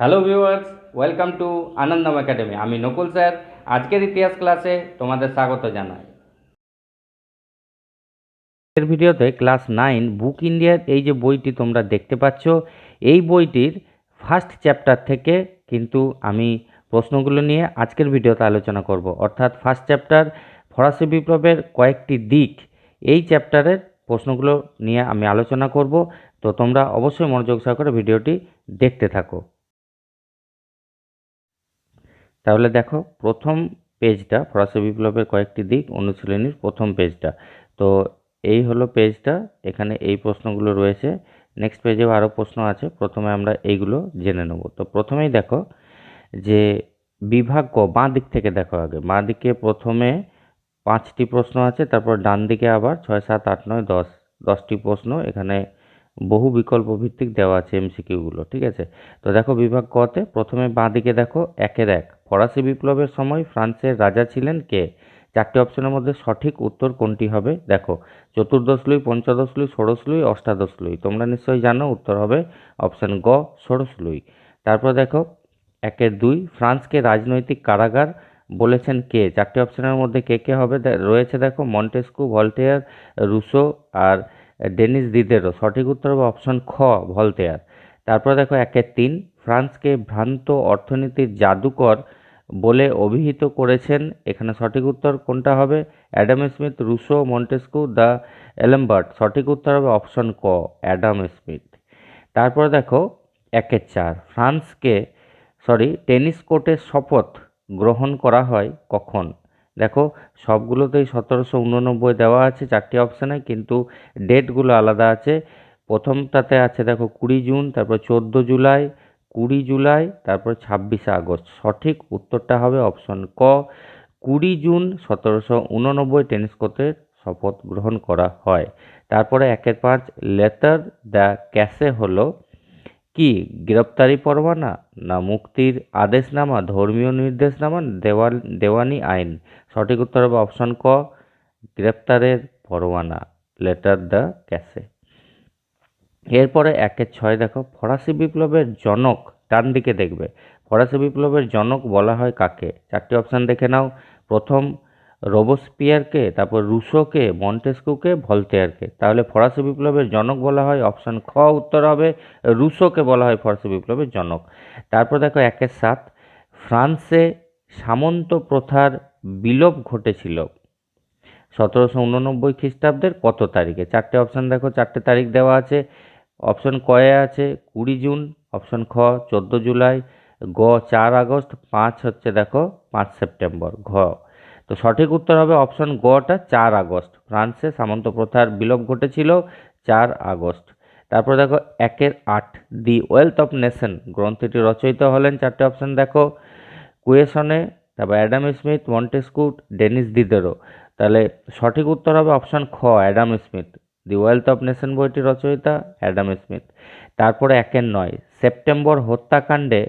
Hello viewers welcome to Anandam academy আমি Nakul sir. আজকের ইতিহাস ক্লাসে তোমাদের স্বাগত জানাই। এর ভিডিওতে ক্লাস নাইন বুক ইন্ডিয়ার এই যে বইটি তোমরা দেখতে পাচ্ছ, এই বইটির ফার্স্ট চ্যাপ্টার থেকে কিন্তু আমি প্রশ্নগুলো নিয়ে আজকের ভিডিওতে আলোচনা করব। অর্থাৎ ফার্স্ট চ্যাপ্টার ফরাসি বিপ্লবের কয়েকটি দিক, এই চ্যাপ্টারের প্রশ্নগুলো নিয়ে আমি আলোচনা করব। তো তোমরা অবশ্যই মনোযোগ সহকারে ভিডিওটি দেখতে থাকো। তাহলে দেখো, প্রথম পেজটা ফরাসি বিপ্লবের কয়েকটি দিক, অনুশীলনীর প্রথম পেজটা। তো এই হলো পেজটা, এখানে এই প্রশ্নগুলো রয়েছে। নেক্সট পেজেও আরও প্রশ্ন আছে, প্রথমে আমরা এইগুলো জেনে নেব। তো প্রথমেই দেখো যে বিভাগ ক, বাঁ দিক থেকে দেখো আগে। বাঁ দিকে প্রথমে পাঁচটি প্রশ্ন আছে, তারপর ডান দিকে আবার ছয়, সাত, আট, নয়, দশ, দশটি প্রশ্ন। এখানে বহু বিকল্প ভিত্তিক দেওয়া আছে এমসিকিউগুলো ঠিক আছে? তো দেখো বিভাগ কতে প্রথমে বাঁ দিকে দেখো, একের এক। ফরাসি বিপ্লবের সময় ফ্রান্সের রাজা ছিলেন কে? চারটি অপশনের মধ্যে সঠিক উত্তর কোনটি হবে? দেখো চতুর্দশ লুই পঞ্চদশ লুই ষোড়শ লুই অষ্টাদশ লুই তোমরা নিশ্চয়ই জানো, উত্তর হবে অপশন গ ষোড়শ লুই তারপর দেখো একের দুই, ফ্রান্সকে রাজনৈতিক কারাগার বলেছেন কে? চারটি অপশনের মধ্যে কে কে হবে? রয়েছে দেখো, মন্টেস্কু, ভলটেয়ার রুসো আর ডেনিস দিদেরও সঠিক উত্তর হবে অপশন খ ভলতেয়ার তারপর দেখো একের তিন, ফ্রান্সকে ভ্রান্ত অর্থনীতির জাদুকর বলে অভিহিত করেছেন। এখানে সঠিক উত্তর কোনটা হবে? Adam Smith Rousseau Montesquieu, d'Alembert. সঠিক উত্তর হবে অপশন ক, অ্যাডাম স্মিথ। তারপর দেখো, একের চার। ফ্রান্সকে, সরি, টেনিস কোর্টের শপথ গ্রহণ করা হয় কখন? দেখো, সবগুলোতেই সতেরোশো উননব্বই দেওয়া আছে, চারটি অপশানে, কিন্তু ডেটগুলো আলাদা আছে। প্রথমটাতে আছে, দেখো, কুড়ি জুন, তারপর চোদ্দ জুলাই কুড়ি জুলাই, তারপর ছাব্বিশে আগস্ট। সঠিক উত্তরটা হবে অপশন ক, কুড়ি জুন সতেরোশো উননব্বই টেনিস কোর্টের শপথ গ্রহণ করা হয়। তারপরে একের পাঁচ, লেটার দ্য ক্যাশে হলো কি? গ্রেপ্তারি পরোয়ানা না মুক্তির আদেশনামা, ধর্মীয় নির্দেশনামা, দেওয়াল, দেওয়ানি আইন? সঠিক উত্তর হবে অপশন ক, গ্রেপ্তারের পরোয়ানা, লেটার দ্য ক্যাসে। এরপরে একের ছয় দেখো, ফরাসি বিপ্লবের জনক ডান দিকে দেখবে। ফরাসি বিপ্লবের জনক বলা হয় কাকে? চারটি অপশান দেখে নাও। প্রথম, রোবোস্পিয়ারকে, তারপর রুশোকে, মন্টেস্কুকে ভলতেয়ারকে তাহলে ফরাসি বিপ্লবের জনক বলা হয় অপশান খ উত্তর হবে, রুশোকে বলা হয় ফরাসি বিপ্লবের জনক। তারপর দেখো একের সাত, ফ্রান্সে সামন্ত প্রথার বিলোপ ঘটেছিল সতেরোশো উননব্বই খ্রিস্টাব্দের কত তারিখে? চারটে অপশান দেখো, চারটে তারিখ দেওয়া আছে। অপশন কয়ে আছে কুড়ি জুন, অপশন খ, চোদ্দ জুলাই, গ, চার আগস্ট, পাঁচ হচ্ছে দেখো পাঁচ সেপ্টেম্বর, ঘ। তো সঠিক উত্তর হবে অপশন গটা চার আগস্ট। ফ্রান্সে সামন্ত প্রথার বিলোপ ঘটেছিল চার আগস্ট। তারপর দেখো একের আট, দি ওয়েলথ অফ নেশন, গ্রন্থটি রচয়িতা হলেন চারটে অপশন দেখো। কুয়েশনে, তারপর Adam Smith Montesquieu Denis Diderot তাহলে সঠিক উত্তর হবে অপশন খ, Adam Smith. The wealth of nation বইটি রচয়িতা অ্যাডাম স্মিথ। তারপরে একের নয়, সেপ্টেম্বর হত্যাকাণ্ডে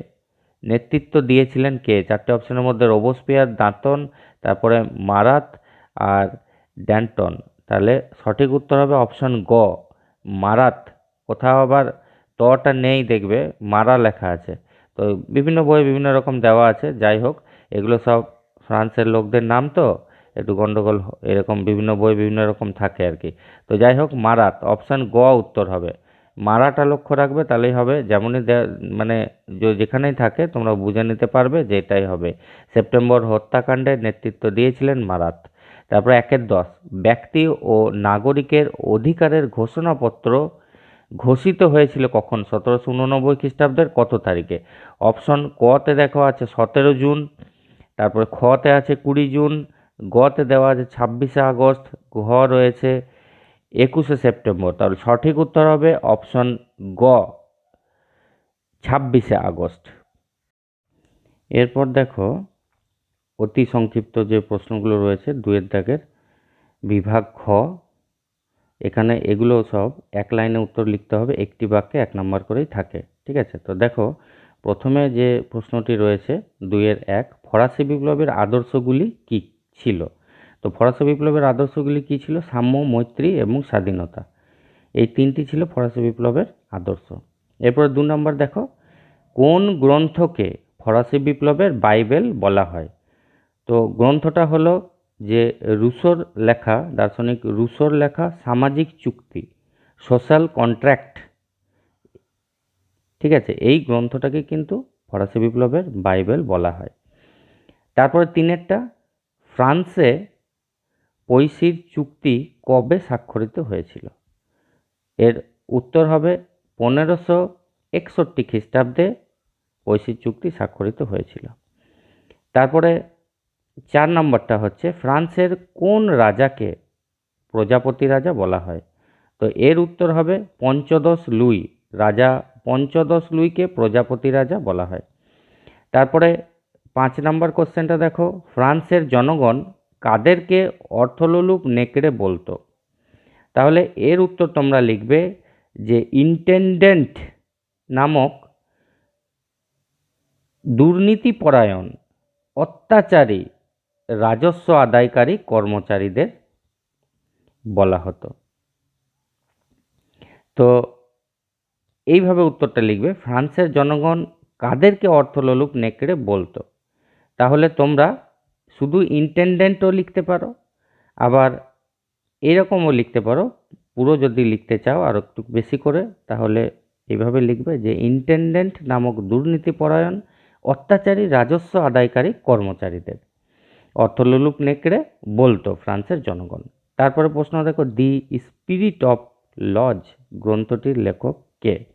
নেতৃত্ব দিয়েছিলেন কে? চারটে অপশনের মধ্যে রোবোস্পিয়ার, দাঁতন, তারপরে মারাত আর ড্যান্টন। তাহলে সঠিক উত্তর হবে অপশন গ, মারাত। কোথাও আবার তটা নেই দেখবে, মারা লেখা আছে। তো বিভিন্ন বইয়ে বিভিন্ন রকম দেওয়া আছে, যাই হোক, এগুলো সব ফ্রান্সের লোকদের নাম তো। একটু গন্ডগোল হ- এরকম বিভিন্ন বই বিভিন্ন রকম থাকে আর কি। তো যাই হোক মারাত অপশান গ উত্তর হবে। মারাটা লক্ষ্য রাখবে, তাহলেই হবে। যেমনই মানে যেখানেই থাকে, তোমরা বুঝে নিতে পারবে যে এটাই হবে। সেপ্টেম্বর হত্যাকাণ্ডে নেতৃত্ব দিয়েছিলেন মারাত। তারপর একের দশ। ব্যক্তি ও নাগরিকের অধিকারের ঘোষণাপত্র ঘোষিত হয়েছিল কখন? সতেরোশো উননব্বই খ্রিস্টাব্দের কত তারিখে? অপশন কতে দেখো আছে, সতেরো জুন। তারপরে খতে আছে কুড়ি জুন। গতে দেওয়া আছে ছাব্বিশে আগস্ট ঘ রয়েছে, একুশে সেপ্টেম্বর, তাহলে সঠিক উত্তর হবে অপশন গ, ছাব্বিশে আগস্ট। এরপর দেখো, অতি সংক্ষিপ্ত যে প্রশ্নগুলো রয়েছে দুয়ের দাগের বিভাগ খ, এখানে এগুলো সব এক লাইনে উত্তর লিখতে হবে, একটি বাক্যে এক নম্বর করেই থাকে, ঠিক আছে? তো দেখো, প্রথমে যে প্রশ্নটি রয়েছে, দুইয়ের এক, ফরাসি বিপ্লবের আদর্শগুলি কি? ছিল। তো ফরাসি বিপ্লবের আদর্শগুলি কী ছিল? সাম্য, মৈত্রী এবং স্বাধীনতা। এই তিনটি ছিল ফরাসি বিপ্লবের আদর্শ। এরপর দু নম্বর দেখো, কোন গ্রন্থকে ফরাসি বিপ্লবের বাইবেল বলা হয়? তো গ্রন্থটা হলো যে রুশোর লেখা, দার্শনিক রুশোর লেখা সামাজিক চুক্তি, সোশ্যাল কন্ট্রাক্ট। ঠিক আছে, এই গ্রন্থটাকে কিন্তু ফরাসি বিপ্লবের বাইবেল বলা হয়। তারপরে তিনেরটা ফ্রান্সে পৈশির চুক্তি কবে স্বাক্ষরিত হয়েছিল? এর উত্তর হবে পনেরোশো একষট্টি খ্রিস্টাব্দে পৈশির চুক্তি স্বাক্ষরিত হয়েছিল। তারপরে চার নম্বরটা হচ্ছে ফ্রান্সের কোন রাজাকে প্রজাপতি রাজা বলা হয়? তো এর উত্তর হবে পঞ্চদশ লুই, রাজা পঞ্চদশ লুইকে প্রজাপতি রাজা বলা হয়। তারপরে পাঁচ নম্বর কোশ্চেনটা দেখো, ফ্রান্সের জনগণ কাদেরকে অর্থলোলুপ নেকড়ে বলতো? তাহলে এর উত্তর তোমরা লিখবে যে ইন্টেন্ডেন্ট নামক দুর্নীতিপরায়ণ, অত্যাচারী, রাজস্ব আদায়কারী কর্মচারীদের বলা হতো। তো এইভাবে উত্তরটা লিখবে, ফ্রান্সের জনগণ কাদেরকে অর্থলোলুপ নেকড়ে বলতো? তাহলে তোমরা শুধু ইন্টেন্ডেন্টও লিখতে পারো, আবার এরকমও লিখতে পারো। পুরো যদি লিখতে চাও আর একটু বেশি করে, তাহলে এইভাবে লিখবে যে ইন্টেন্ডেন্ট নামক দুর্নীতিপরায়ণ অত্যাচারী রাজস্ব আদায়কারী কর্মচারীদের। অর্থলোলুপ নেকড়ে বলতো ফ্রান্সের জনগণ। তারপরে প্রশ্ন, দেখো, দি স্পিরিট অফ লজ, গ্রন্থটির লেখক কে?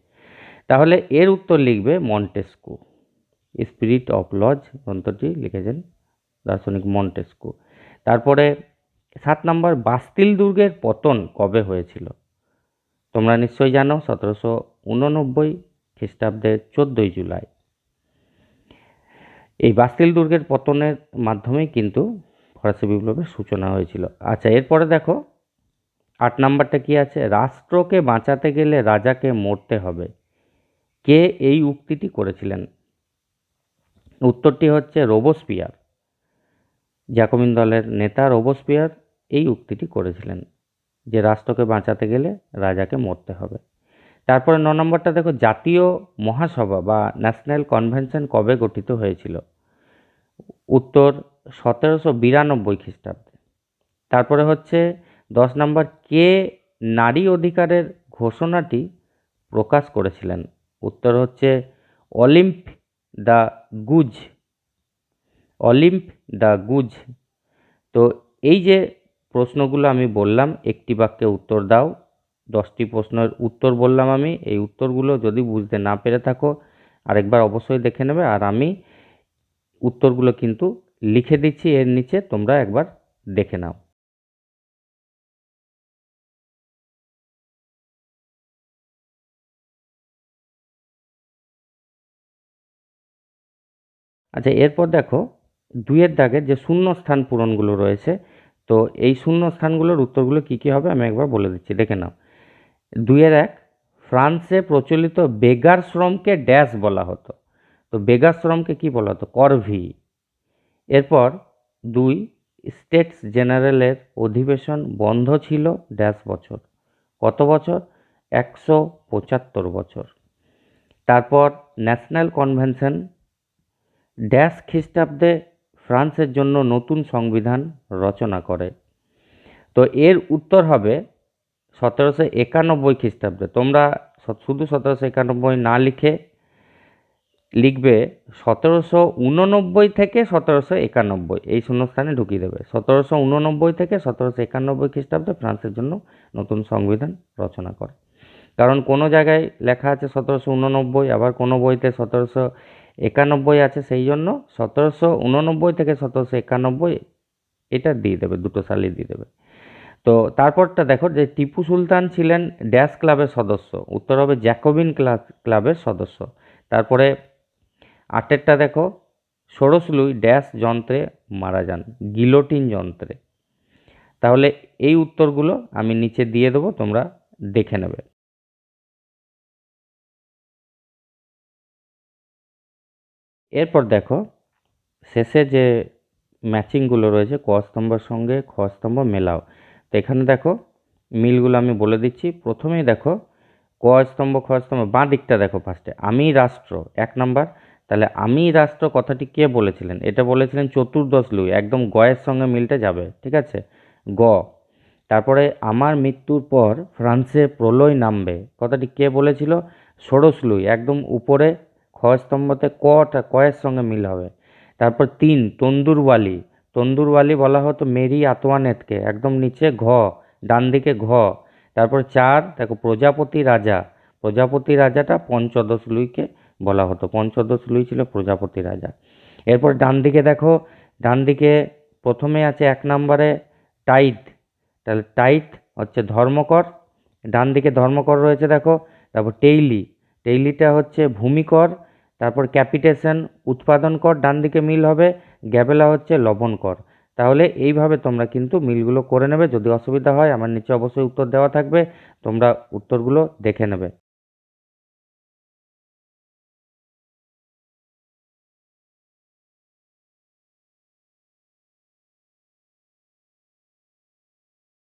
তাহলে এর উত্তর লিখবে মন্টেস্কু। স্পিরিট অফ লজ গ্রন্থটি লিখেছেন দার্শনিক মন্টেস্কু। তারপরে সাত নম্বর, বাস্তিল দুর্গের পতন কবে হয়েছিল? তোমরা নিশ্চয়ই জানো সতেরোশো উননব্বই খ্রিস্টাব্দের চোদ্দোই জুলাই। এই বাস্তিল দুর্গের পতনের মাধ্যমেই কিন্তু ফরাসি বিপ্লবের সূচনা হয়েছিল। আচ্ছা এরপরে দেখো, আট নাম্বারটা কি আছে? রাষ্ট্রকে বাঁচাতে গেলে রাজাকে মরতে হবে। কে এই উক্তিটি করেছিলেন? উত্তরটি হচ্ছে রোবোস্পিয়ার। জ্যাকোবিন দলের নেতা রোবোস্পিয়ার এই উক্তিটি করেছিলেন যে রাষ্ট্রকে বাঁচাতে গেলে রাজাকে মরতে হবে। তারপরে ন নম্বরটা দেখো, জাতীয় মহাসভা বা ন্যাশনাল কনভেনশন কবে গঠিত হয়েছিল? উত্তর সতেরোশো বিরানব্বই খ্রিস্টাব্দে। তারপরে হচ্ছে দশ নম্বর, কে নারী অধিকারের ঘোষণাটি প্রকাশ করেছিলেন? উত্তর হচ্ছে Olympe de Gouges, Olympe de Gouges. তো এই যে প্রশ্নগুলো আমি বললাম, একটি বাক্যে উত্তর দাও, দশটি প্রশ্নের উত্তর বললাম আমি, এই উত্তরগুলো যদি বুঝতে না পেরে থাকো, আরেকবার অবশ্যই দেখে নেবে। আর আমি উত্তরগুলো কিন্তু লিখে দিচ্ছি, এর নিচে তোমরা একবার দেখে নাও। আচ্ছা এরপর দেখো, দুইয়ের দাগের যে শূন্য স্থান পূরণগুলো রয়েছে, তো এই শূন্য স্থানগুলোর উত্তরগুলো কী কী হবে আমি একবার বলে দিচ্ছি, দেখে নাও। দুইয়ের এক, ফ্রান্সে প্রচলিত বেগার শ্রমকে ড্যাশ বলা হতো। তো বেগার শ্রমকে কী বলা হতো? করভি। এরপর দুই, স্টেটস জেনারেলের অধিবেশন বন্ধ ছিল ড্যাশ বছর। কত বছর? একশো পঁচাত্তর বছর। তারপর ন্যাশনাল কনভেনশন ড্যাশ খ্রিস্টাব্দে ফ্রান্সের জন্য নতুন সংবিধান রচনা করে। তো এর উত্তর হবে সতেরোশো একানব্বই খ্রিস্টাব্দে। তোমরা শুধু সতেরোশো একানব্বই না লিখে লিখবে সতেরোশো উননব্বই থেকে সতেরোশো একানব্বই। এই শূন্যস্থানে ঢুকিয়ে দেবে। সতেরোশো উননব্বই থেকে সতেরোশো একানব্বই খ্রিস্টাব্দে ফ্রান্সের জন্য নতুন সংবিধান রচনা করে। কারণ কোনো জায়গায় লেখা আছে সতেরোশো উননব্বই, আবার কোনো বইতে সতেরোশো একানব্বই আছে সেই জন্য সতেরোশো উননব্বই থেকে সতেরোশো একানব্বই এটা দিয়ে দেবে, দুটো সালই দিয়ে দেবে। তো তারপরটা দেখো যে টিপু সুলতান ছিলেন ড্যাশ ক্লাবের সদস্য, উত্তর হবে জ্যাকোবিন ক্লাব ক্লাবের সদস্য। তারপরে আটেরটা দেখো ষোড়শলুই ড্যাশ যন্ত্রে মারা যান, গিলোটিন যন্ত্রে। তাহলে এই উত্তরগুলো আমি নিচে দিয়ে দেবো, তোমরা দেখে নেবে। এরপর দেখো, শেষে যে ম্যাচিংগুলো রয়েছে, ক স্তম্ভের সঙ্গে খ স্তম্ভ মেলাও। তো এখানে দেখো, মিলগুলো আমি বলে দিচ্ছি। প্রথমেই দেখো, ক স্তম্ভ, খ স্তম্ভ, বাঁ দিকটা দেখো ফার্স্টে আমি রাষ্ট্র, এক নাম্বার। তাহলে আমি রাষ্ট্র কথাটি কে বলেছিলেন? এটা বলেছিলেন চতুর্দশ লুই, একদম গয়ের সঙ্গে মিলটা যাবে, ঠিক আছে? গ। তারপরে আমার মৃত্যুর পর ফ্রান্সে প্রলয় নামবে। কথাটি কে বলেছিল? ষোড়শ লুই, একদম উপরে খ স্তম্ভতে কটা কয়ের সঙ্গে মিল হবে। তারপর তিন, তন্দুরওয়ালি। তন্দুরওয়ালি বলা হতো মেরি আতোয়ানেতকে একদম নিচে ঘ ডান দিকে ঘ। তারপর চার, দেখো প্রজাপতি রাজা। প্রজাপতি রাজাটা পঞ্চদশ লুইকে বলা হতো। পঞ্চদশ লুই ছিল প্রজাপতি রাজা। এরপর ডান দিকে দেখো ডান দিকে প্রথমে আছে এক নম্বরে টাইট তাহলে টাইট হচ্ছে ধর্মকর। ডান দিকে ধর্মকর রয়েছে দেখো, তারপর টেইলি। টেইলিটা হচ্ছে ভূমিকর। তারপর ক্যাপিটেশন, উৎপাদন কর, ডান দিকে মিল হবে, গ্যাবেলা হচ্ছে লবণ কর। তাহলে এইভাবে তোমরা কিন্তু মিলগুলো করে নেবে। যদি অসুবিধা হয়, আমার নিচে অবশ্যই উত্তর দেওয়া থাকবে, তোমরা উত্তরগুলো দেখে নেবে।